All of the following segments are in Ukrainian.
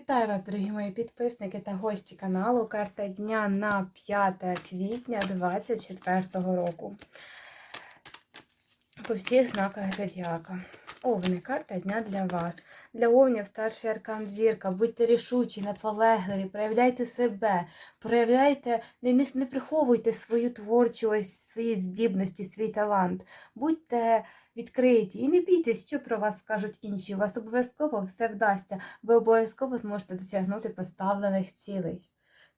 Вітаю вас, дорогі мої підписники та гості каналу. Карта дня на 5 квітня 2024 року. По всіх знаках зодіака. Овни, карта дня для вас. Для овнів старший аркан зірка. Будьте рішучі, наполегливі, проявляйте себе, проявляйте, не, не, не приховуйте свою творчість, свої здібності, свій талант. Будьте відкриті і не бійтесь, що про вас скажуть інші. У вас обов'язково все вдасться. Ви обов'язково зможете досягнути поставлених цілей.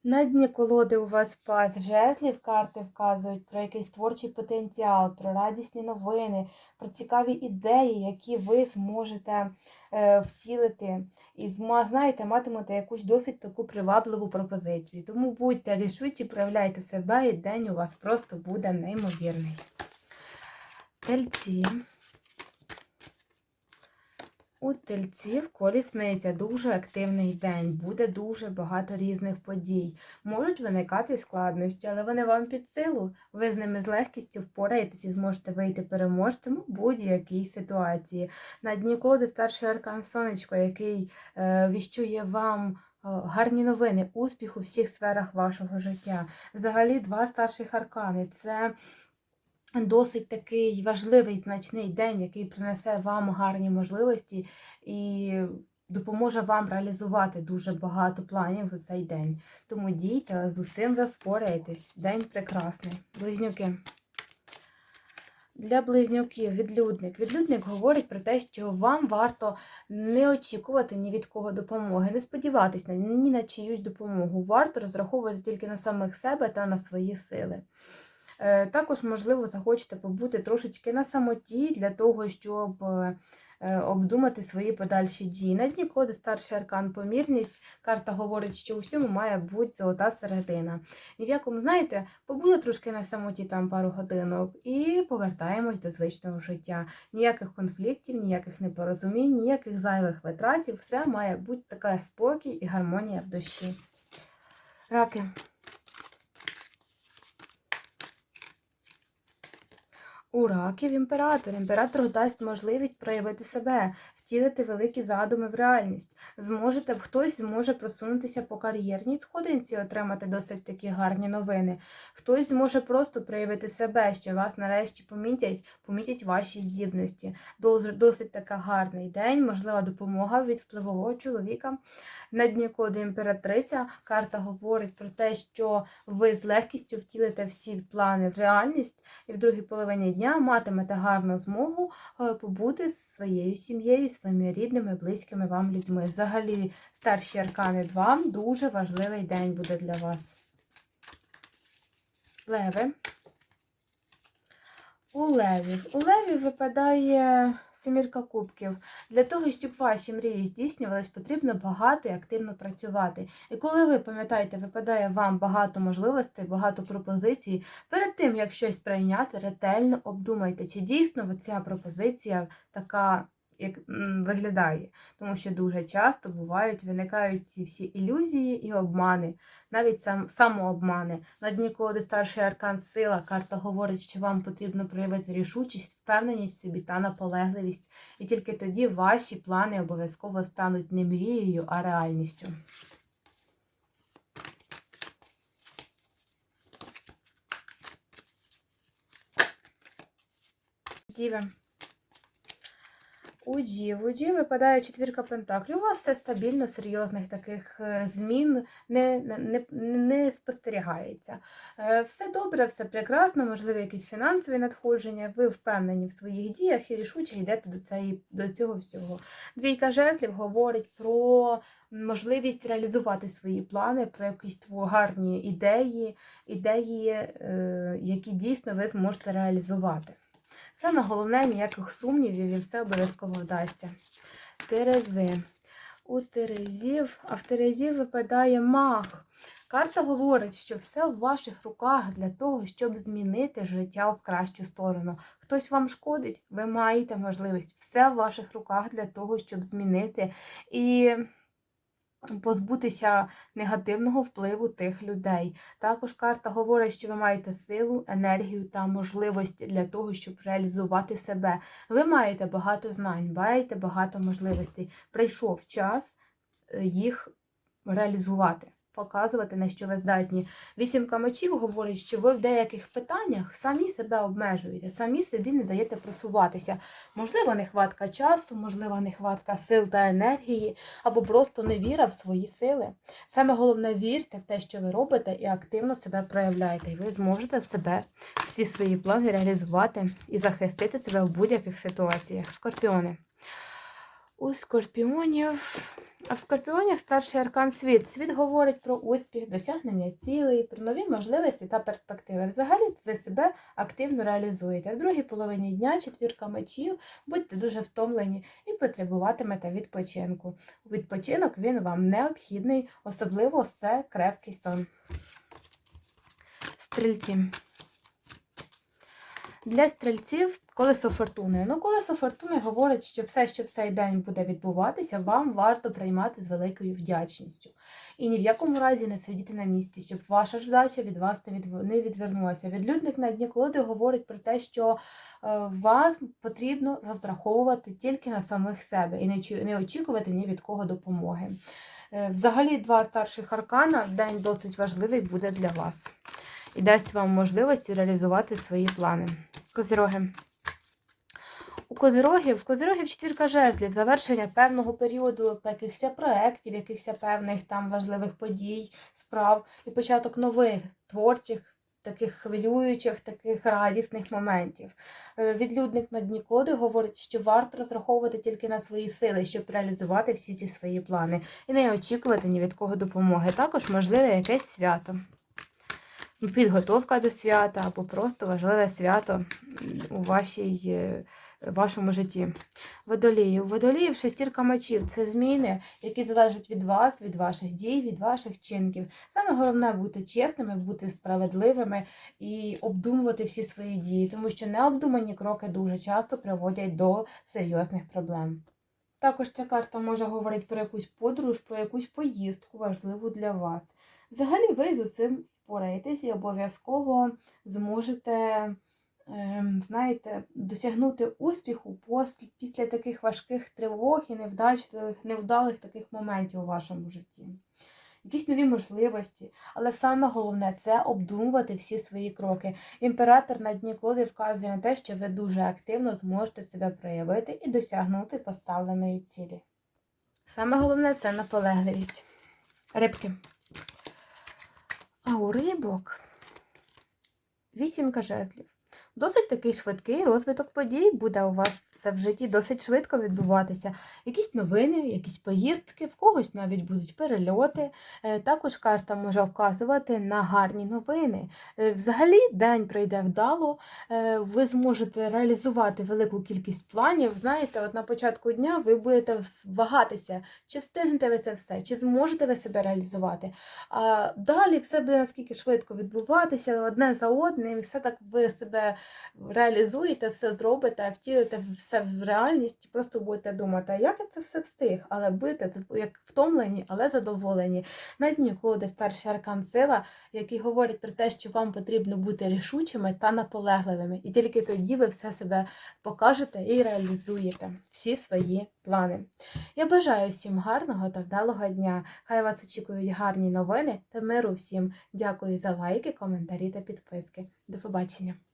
На дні колоди у вас пас жезлів, карти вказують про якийсь творчий потенціал, про радісні новини, про цікаві ідеї, які ви зможете е, втілити. І знаєте, матимете якусь досить таку привабливу пропозицію. Тому будьте рішучі, проявляйте себе, і день у вас просто буде неймовірний. Тельці. У тельців колісниця дуже активний день, буде дуже багато різних подій. Можуть виникати складнощі, але вони вам під силу. Ви з ними з легкістю впораєтесь і зможете вийти переможцем у будь-якій ситуації. На дні колоди старший аркан сонечко, який е, віщує вам. е, Гарні новини, успіх у всіх сферах вашого життя. Взагалі, два старших аркани це досить такий важливий значний день, який принесе вам гарні можливості і допоможе вам реалізувати дуже багато планів у цей день. Тому дійте, з усім ви впораєтесь. День прекрасний. Близнюки. Для близнюків відлюдник. Відлюдник говорить про те, що вам варто не очікувати ні від кого допомоги, не сподіватися ні на чиюсь допомогу. Варто розраховувати тільки на самих себе та на свої сили. Е, Також, можливо, захочете побути трошечки на самоті для того, щоб е, обдумати свої подальші дії. На дні коди старший аркан помірність. Карта говорить, що у всьому має бути золота середина. Ні в якому, знаєте, побули трошки на самоті там пару годинок і повертаємось до звичного життя. Ніяких конфліктів, ніяких непорозумінь, ніяких зайвих витратів. Все має бути така спокій і гармонія в душі. Раки. У раків імператор. Імператор дасть можливість проявити себе, втілити великі задуми в реальність. Зможете, хтось зможе просунутися по кар'єрній сходинці, отримати досить такі гарні новини. Хтось зможе просто проявити себе, що вас нарешті помітять, помітять ваші здібності. Досить така гарний день, можлива допомога від впливового чоловіка. На дні імператриця карта говорить про те, що ви з легкістю втілите всі плани в реальність, і в другій половині дня матимете гарну змогу е, побути з своєю сім'єю, своїми рідними, близькими вам людьми. Взагалі, старші аркани вам дуже важливий день буде для вас. Леви. У левів. У левів випадає семірка кубків. Для того, щоб ваші мрії здійснювались, потрібно багато і активно працювати. І коли ви пам'ятаєте, випадає вам багато можливостей, багато пропозицій, перед тим, як щось прийняти, ретельно обдумайте, чи дійсно ця пропозиція така. Як виглядає, тому що дуже часто бувають, виникають ці всі ілюзії і обмани, навіть сам самообмани. На дні колоди старший аркан сила карта говорить, що вам потрібно проявити рішучість, впевненість в собі та наполегливість, і тільки тоді ваші плани обов'язково стануть не мрією, а реальністю. Діви. У Дів, у Дів випадає четвірка пентаклів. У вас все стабільно, серйозних таких е, змін не, не, не, спостерігається. Е, Все добре, все прекрасно, можливо, якісь фінансові надходження. Ви впевнені в своїх діях і рішуче йдете до, цієї, до цього всього. Двійка жезлів говорить про можливість реалізувати свої плани, про якісь гарні ідеї, ідеї, е, які дійсно ви зможете реалізувати. Саме головне, ніяких сумнівів і все обов'язково вдасться. Терези. У Терезів, а в Терезів випадає маг. Карта говорить, що все в ваших руках для того, щоб змінити життя в кращу сторону. Хтось вам шкодить, ви маєте можливість. Все в ваших руках для того, щоб змінити і позбутися негативного впливу тих людей. Також карта говорить, що ви маєте силу, енергію та можливості для того, щоб реалізувати себе. Ви маєте багато знань, маєте багато можливостей. Прийшов час е, їх реалізувати. Показувати, на що ви здатні. Вісімка мечів говорить, що ви в деяких питаннях самі себе обмежуєте, самі собі не даєте просуватися. Можливо, нехватка часу, можливо, нехватка сил та енергії, або просто невіра в свої сили. Саме головне вірте в те, що ви робите, і активно себе проявляєте. І ви зможете себе всі свої плани реалізувати і захистити себе в будь-яких ситуаціях. Скорпіони. У скорпіонів. А в скорпіонях старший аркан світ. Світ говорить про успіх, досягнення цілей, про нові можливості та перспективи. Взагалі ви себе активно реалізуєте. В другій половині дня четвірка мечів, будьте дуже втомлені і потребуватимете відпочинку. Відпочинок він вам необхідний, особливо це крепкий сон. Стрільці. Для стрільців колесо фортуни. Ну, колесо фортуни говорить, що все, що в цей день буде відбуватися, вам варто приймати з великою вдячністю. І ні в якому разі не сидіти на місці, щоб ваша ж вдача від вас не, від... не відвернулася. Відлюдник на дні колоди говорить про те, що е, вас потрібно розраховувати тільки на самих себе і не, не очікувати ні від кого допомоги. Е, Взагалі, два старших аркана день досить важливий буде для вас і дасть вам можливості реалізувати свої плани. Козироги. У козирогів, в козирогів четвірка жезлів, завершення певного періоду якихось проєктів, якихось певних там важливих подій, справ і початок нових творчих, таких хвилюючих, таких радісних моментів. Е, Відлюдник на дні коди говорить, що варто розраховувати тільки на свої сили, щоб реалізувати всі ці свої плани, і не очікувати ні від кого допомоги. Також можливе якесь свято підготовка до свята або просто важливе свято у вашій, е, вашому житті. Водолії. Водоліїв шестірка мечів це зміни, які залежать від вас, від ваших дій, від ваших чинків. Саме головне бути чесними, бути справедливими і обдумувати всі свої дії, тому що необдумані кроки дуже часто приводять до серйозних проблем. Також ця карта може говорити про якусь подорож, про якусь поїздку важливу для вас. Взагалі, ви з усім впораєтесь і обов'язково зможете, ем, знаєте, досягнути успіху після таких важких тривог і невдачливих, невдалих таких моментів у вашому житті. Якісь нові можливості, але саме головне це обдумувати всі свої кроки. Імператор на дні коди вказує на те, що ви дуже активно зможете себе проявити і досягнути поставленої цілі. Саме головне це наполегливість. Рибки. А у рибок вісімка жезлів. Досить такий швидкий розвиток подій буде у вас все в житті досить швидко відбуватися. Якісь новини, якісь поїздки, в когось навіть будуть перельоти. Е, Також карта може вказувати на гарні новини. Е, Взагалі день пройде вдало, е, ви зможете реалізувати велику кількість планів. Знаєте, от на початку дня ви будете вагатися, чи встигнете ви це все, чи зможете ви себе реалізувати. А далі все буде наскільки швидко відбуватися одне за одним, і все так ви себе реалізуєте, все зробите, втілите все в реальність, просто будете думати, а як я це все встиг, але будете як втомлені, але задоволені. На дні колоди старший аркан сила, який говорить про те, що вам потрібно бути рішучими та наполегливими. І тільки тоді ви все себе покажете і реалізуєте всі свої плани. Я бажаю всім гарного та вдалого дня. Хай вас очікують гарні новини та миру всім. Дякую за лайки, коментарі та підписки. До побачення!